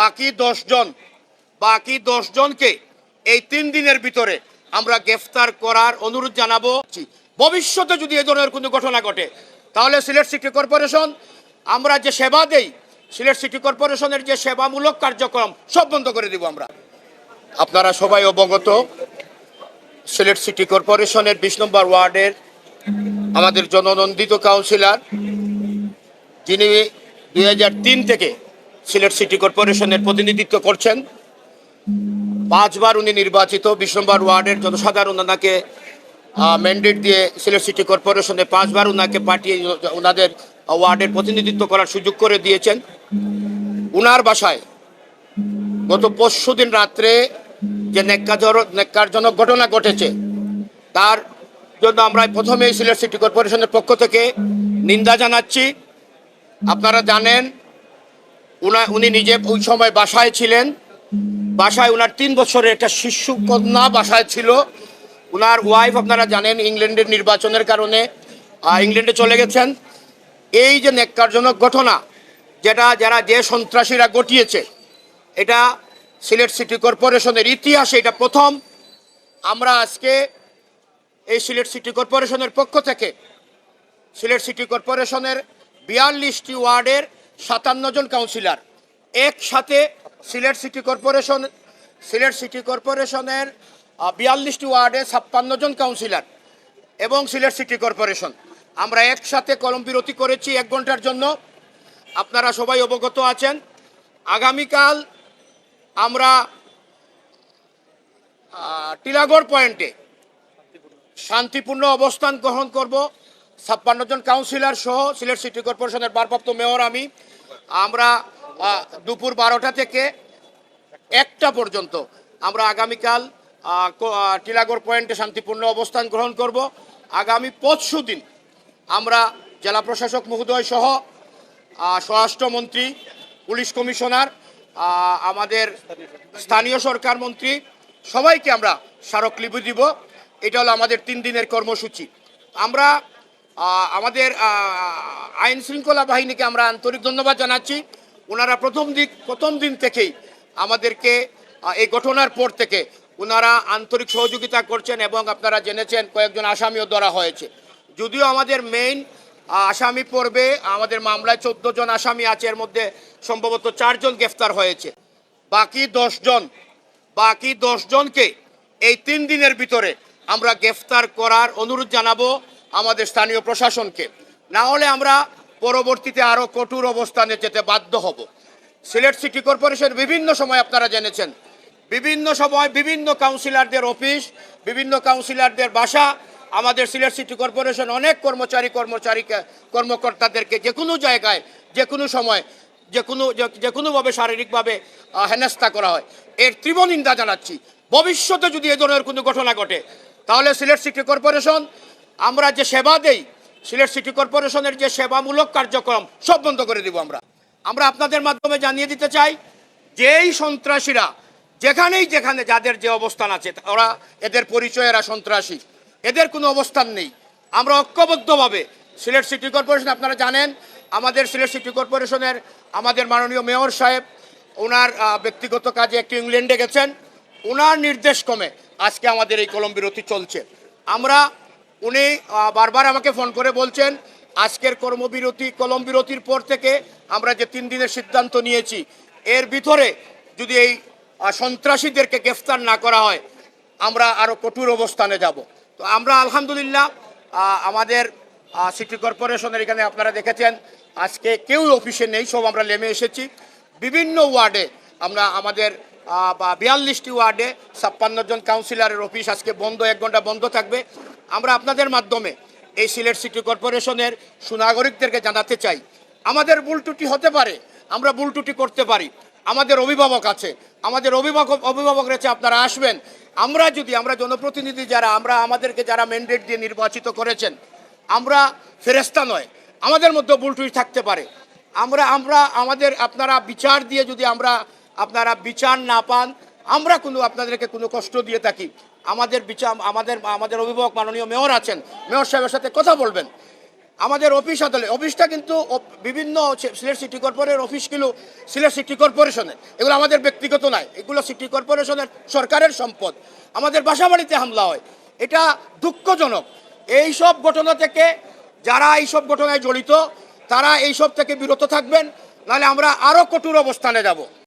বাকি জন বাকি জনকে এই তিন দিনের ভিতরে আমরা গ্রেফতার করার অনুরোধ জানাব। ভবিষ্যতে যদি এ ধরনের কোনো ঘটনা ঘটে, তাহলে সিলেট সিটি কর্পোরেশন, আমরা যে সেবা দেই, সিলেট সিটি কর্পোরেশনের যে সেবামূলক কার্যক্রম, সব বন্ধ করে দিব আমরা। আপনারা সবাই অবগত, সিলেট সিটি কর্পোরেশনের বিশ নম্বর ওয়ার্ডের আমাদের জননন্দিত কাউন্সিলর, যিনি দুই হাজার তিন থেকে সিলেট সিটি কর্পোরেশনের প্রতিনিধিত্ব করছেন। পাঁচবার উনি নির্বাচিত বিশ নম্বর ওয়ার্ডের জনসাধারণ ওনাকে ম্যান্ডেট দিয়ে সিলেট সিটি কর্পোরেশনে পাঁচবার ওনাকে পাঠিয়ে ওনাদের ওয়ার্ডের প্রতিনিধিত্ব করার সুযোগ করে দিয়েছেন। উনার বাসায় গত পরশু দিন রাত্রে যে নেককাজর, নেককারজনক ঘটনা ঘটেছে, তার জন্য আমরা প্রথমেই সিলেট সিটি কর্পোরেশনের পক্ষ থেকে নিন্দা জানাচ্ছি। আপনারা জানেন উনা উনি নিজে ওই সময় বাসায় ছিলেন। বাসায় উনার তিন বছরের একটা শিশু কন্যা বাসায় ছিল। উনার ওয়াইফ আপনারা জানেন ইংল্যান্ডের নির্বাচনের কারণে ইংল্যান্ডে চলে গেছেন। এই যে নেককারজনক ঘটনা, যেটা যারা যে সন্ত্রাসীরা ঘটিয়েছে, এটা সিলেট সিটি কর্পোরেশনের ইতিহাসে এটা প্রথম। আমরা আজকে এই সিলেট সিটি কর্পোরেশনের পক্ষ থেকে, সিলেট সিটি কর্পোরেশনের বিয়াল্লিশটি ওয়ার্ডের সাতান্ন জন কাউন্সিলর একসাথে Sylhet city corporation, Sylhet city কর্পোরেশনের বিয়াল্লিশটি ওয়ার্ডে ছাপ্পান্ন জন কাউন্সিলর এবং সিলেট সিটি কর্পোরেশন। আমরা একসাথে কলম বিরতি করেছি এক ঘণ্টার জন্য। আপনারা সবাই অবগত আছেন। আগামীকাল আমরা টিলাগড় পয়েন্টে শান্তিপূর্ণ অবস্থান গ্রহণ করব। ছাপ্পান্ন জন কাউন্সিলর সহ সিলেট সিটি কর্পোরেশনের ভারপ্রাপ্ত মেয়র আমি। আমরা দুপুর বারোটা থেকে একটা পর্যন্ত আমরা আগামীকাল টিলাগড় পয়েন্টে শান্তিপূর্ণ অবস্থান গ্রহণ করব। আগামী পরশু দিন আমরা জেলা প্রশাসক মহোদয় সহ স্বরাষ্ট্রমন্ত্রী পুলিশ কমিশনার আমাদের স্থানীয় সরকার মন্ত্রী, সবাইকে আমরা স্মারকলিপি দিব। এটা হলো আমাদের তিন দিনের কর্মসূচি। আমরা আমাদের আইন শৃঙ্খলা বাহিনীকে আমরা আন্তরিক ধন্যবাদ জানাচ্ছি। ওনারা প্রথম দিক, প্রথম দিন থেকেই আমাদেরকে এই ঘটনার পর থেকে ওনারা আন্তরিক সহযোগিতা করছেন এবং আপনারা জেনেছেন কয়েকজন আসামিও ধরা হয়েছে। যদিও আমাদের মেইন আসামি পর্বে আমাদের মামলায় চোদ্দ জন আসামি আছে, এর মধ্যে সম্ভবত চারজন গ্রেফতার হয়েছে। বাকি জন, বাকি জনকে এই তিন দিনের ভিতরে আমরা গ্রেফতার করার অনুরোধ জানাব। আমাদের স্থানীয় প্রশাসনকে। না হলে আমরা পরবর্তীতে আরও কঠোর অবস্থানে যেতে বাধ্য হব। সিলেট সিটি কর্পোরেশন বিভিন্ন সময় আপনারা জেনেছেন, বিভিন্ন সময় বিভিন্ন কাউন্সিলরদের অফিস, বিভিন্ন কাউন্সিলরদের বাসা, আমাদের সিলেট সিটি কর্পোরেশন অনেক কর্মচারী কর্মচারীকে কর্মকর্তাদেরকে যে কোনো জায়গায়, যে কোনো সময়, যে কোনো, যে- কোনোভাবে শারীরিকভাবে হেনস্থা করা হয়। এর তীব্র নিন্দা জানাচ্ছি। ভবিষ্যতে যদি এ ধরনের কোনো ঘটনা ঘটে, তাহলে সিলেট সিটি কর্পোরেশন আমরা যে সেবা দেই, সিলেট সিটি কর্পোরেশনের যে সেবামূলক কার্যক্রম, সব বন্ধ করে দিব আমরা। আমরা আপনাদের মাধ্যমে জানিয়ে দিতে চাই, যেই সন্ত্রাসীরা, যেখানেই যেখানে যাদের যে অবস্থান আছে, ওরা এদের পরিচয় এরা সন্ত্রাসী। এদের কোনো অবস্থান নেই। আমরা ঐক্যবদ্ধভাবে, সিলেট সিটি কর্পোরেশন আপনারা জানেন, আমাদের সিলেট সিটি কর্পোরেশনের আমাদের মাননীয় মেয়র সাহেব, ওনার ব্যক্তিগত কাজে একটু ইংল্যান্ডে গেছেন। ওনার নির্দেশ ক্রমে আজকে আমাদের এই কলম বিরতি চলছে। আমরা উনি বারবার আমাকে ফোন করে বলছেন, আজকের কর্মবিরতি, কলম বিরতির পর থেকে আমরা যে তিন দিনের সিদ্ধান্ত নিয়েছি, এর ভিতরে যদি এই সন্ত্রাসীদেরকে গ্রেফতার না করা হয়, আমরা আরও কঠোর অবস্থানে যাব। তো আমরা আলহামদুলিল্লাহ আমাদের সিটি কর্পোরেশনের এখানে আপনারা দেখেছেন, আজকে কেউ অফিসে নেই, সব আমরা নেমে এসেছি। বিভিন্ন ওয়ার্ডে আমরা আমাদের বিয়াল্লিশটি ওয়ার্ডে ছাপ্পান্ন জন কাউন্সিলরের অফিস আজকে বন্ধ, এক ঘণ্টা বন্ধ থাকবে। আমরা আপনাদের মাধ্যমে এই সিলেট সিটি কর্পোরেশনের সুনাগরিকদেরকে জানাতে চাই। আমাদের ভুল ত্রুটি হতে পারে, আমরা ভুল ত্রুটি করতে পারি। আমাদের অভিভাবক আছে, আমাদের অভিভাবক অভিভাবক রয়েছে, আপনারা আসবেন। আমরা যদি, আমরা জনপ্রতিনিধি যারা, আমরা আমাদেরকে যারা ম্যান্ডেট দিয়ে নির্বাচিত করেছেন, আমরা ফেরেস্তা নয়, আমাদের মধ্যে ভুল ত্রুটি থাকতে পারে। আমরা আমরা, আমাদের, আপনারা বিচার দিয়ে যদি আমরা, আপনারা বিচার না পান, আমরা কোনো, আপনাদেরকে কোনো কষ্ট দিয়ে থাকি। আমাদের বিচার, আমাদের আমাদের অভিভাবক মাননীয় মেয়র আছেন, মেয়র সাহেবের সাথে কথা বলবেন। আমাদের অফিস আদালত অফিসটা কিন্তু বিভিন্ন সিলেট সিটি কর্পোরেশনের অফিসগুলো সিলেট সিটি কর্পোরেশনের। এগুলো আমাদের ব্যক্তিগত নয়, এগুলো সিটি কর্পোরেশনের সরকারের সম্পদ। আমাদের বাসাবাড়িতে হামলা হয়, এটা দুঃখজনক। এই সব ঘটনা থেকে যারা এইসব ঘটনায় জড়িত, তারা এইসব থেকে বিরত থাকবেন, নাহলে আমরা আরও কঠোর অবস্থানে যাব।